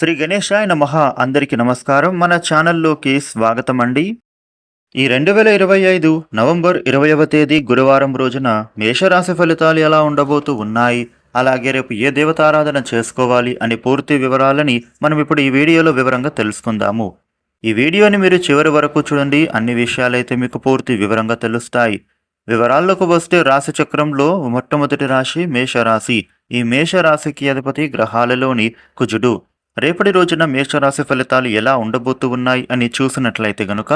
శ్రీ గణేశాయ నమః. అందరికి నమస్కారం. మన ఛానల్లోకి స్వాగతం అండి ఈ రెండు వేల ఇరవై ఐదు నవంబర్ ఇరవైవ తేదీ గురువారం రోజున మేషరాశి ఫలితాలు ఎలా ఉండబోతూ ఉన్నాయి? అలాగే రేపు ఏ దేవతారాధన చేసుకోవాలి అనే పూర్తి వివరాలని మనం ఇప్పుడు ఈ వీడియోలో వివరంగా తెలుసుకుందాము. ఈ వీడియోని మీరు చివరి వరకు చూడండి. అన్ని విషయాలైతే మీకు పూర్తి వివరంగా తెలుస్తాయి. వివరాల్లోకి వస్తే రాశి చక్రంలో మొట్టమొదటి రాశి మేషరాశి. ఈ మేషరాశికి అధిపతి గ్రహాలలోని కుజుడు. రేపటి రోజున మేషరాశి ఫలితాలు ఎలా ఉండబోతూ ఉన్నాయి అని చూసినట్లయితే గనుక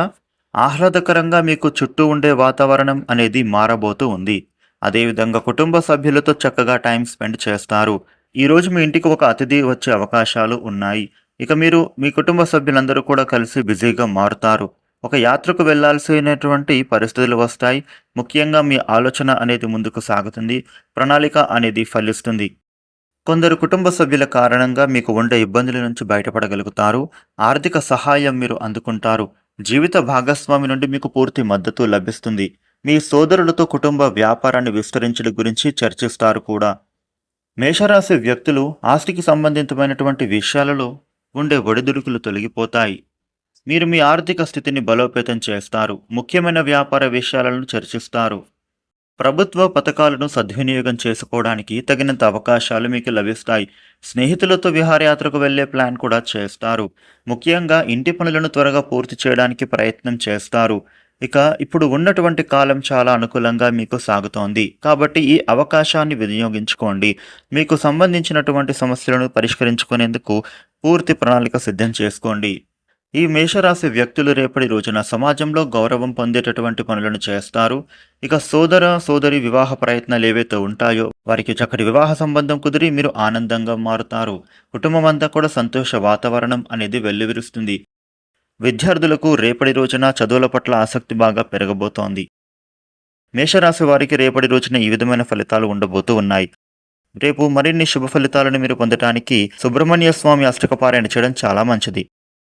ఆహ్లాదకరంగా మీకు చుట్టూ ఉండే వాతావరణం అనేది మారబోతూ ఉంది. అదేవిధంగా కుటుంబ సభ్యులతో చక్కగా టైం స్పెండ్ చేస్తారు. ఈరోజు మీ ఇంటికి ఒక అతిథి వచ్చే అవకాశాలు ఉన్నాయి. ఇక మీరు మీ కుటుంబ సభ్యులందరూ కూడా కలిసి బిజీగా మారుతారు. ఒక యాత్రకు వెళ్ళాల్సినటువంటి పరిస్థితులు వస్తాయి. ముఖ్యంగా మీ ఆలోచన అనేది ముందుకు సాగుతుంది. ప్రణాళిక అనేది ఫలిస్తుంది. కొందరు కుటుంబ సభ్యుల కారణంగా మీకు ఉండే ఇబ్బందుల నుంచి బయటపడగలుగుతారు. ఆర్థిక సహాయం మీరు అందుకుంటారు. జీవిత భాగస్వామి నుండి మీకు పూర్తి మద్దతు లభిస్తుంది. మీ సోదరులతో కుటుంబ వ్యాపారాన్ని విస్తరించడం గురించి చర్చిస్తారు కూడా. మేషరాశి వ్యక్తులు ఆస్తికి సంబంధితమైనటువంటి విషయాలలో ఉండే ఒడిదుడుకులు తొలగిపోతాయి. మీరు మీ ఆర్థిక స్థితిని బలోపేతం చేస్తారు. ముఖ్యమైన వ్యాపార విషయాలను చర్చిస్తారు. ప్రభుత్వ పథకాలను సద్వినియోగం చేసుకోవడానికి తగినంత అవకాశాలు మీకు లభిస్తాయి. స్నేహితులతో విహారయాత్రకు వెళ్ళే ప్లాన్ కూడా చేస్తారు. ముఖ్యంగా ఇంటి పనులను త్వరగా పూర్తి చేయడానికి ప్రయత్నం చేస్తారు. ఇక ఇప్పుడు ఉన్నటువంటి కాలం చాలా అనుకూలంగా మీకు సాగుతోంది. కాబట్టి ఈ అవకాశాన్ని వినియోగించుకోండి. మీకు సంబంధించినటువంటి సమస్యలను పరిష్కరించుకునేందుకు పూర్తి ప్రణాళిక సిద్ధం చేసుకోండి. ఈ మేషరాశి వ్యక్తులు రేపటి రోజున సమాజంలో గౌరవం పొందేటటువంటి పనులను చేస్తారు. ఇక సోదర సోదరి వివాహ ప్రయత్నాలు ఏవైతే ఉంటాయో వారికి చక్కటి వివాహ సంబంధం కుదిరి మీరు ఆనందంగా మారుతారు. కుటుంబం అంతా కూడా సంతోష వాతావరణం అనేది వెల్లువిరుస్తుంది. విద్యార్థులకు రేపటి రోజున చదువుల పట్ల ఆసక్తి బాగా పెరగబోతోంది. మేషరాశి వారికి రేపటి రోజున ఈ విధమైన ఫలితాలు ఉండబోతూ ఉన్నాయి. రేపు మరిన్ని శుభ ఫలితాలను మీరు పొందటానికి సుబ్రహ్మణ్య స్వామి అష్టకపారాయణ చేయడం చాలా మంచిది.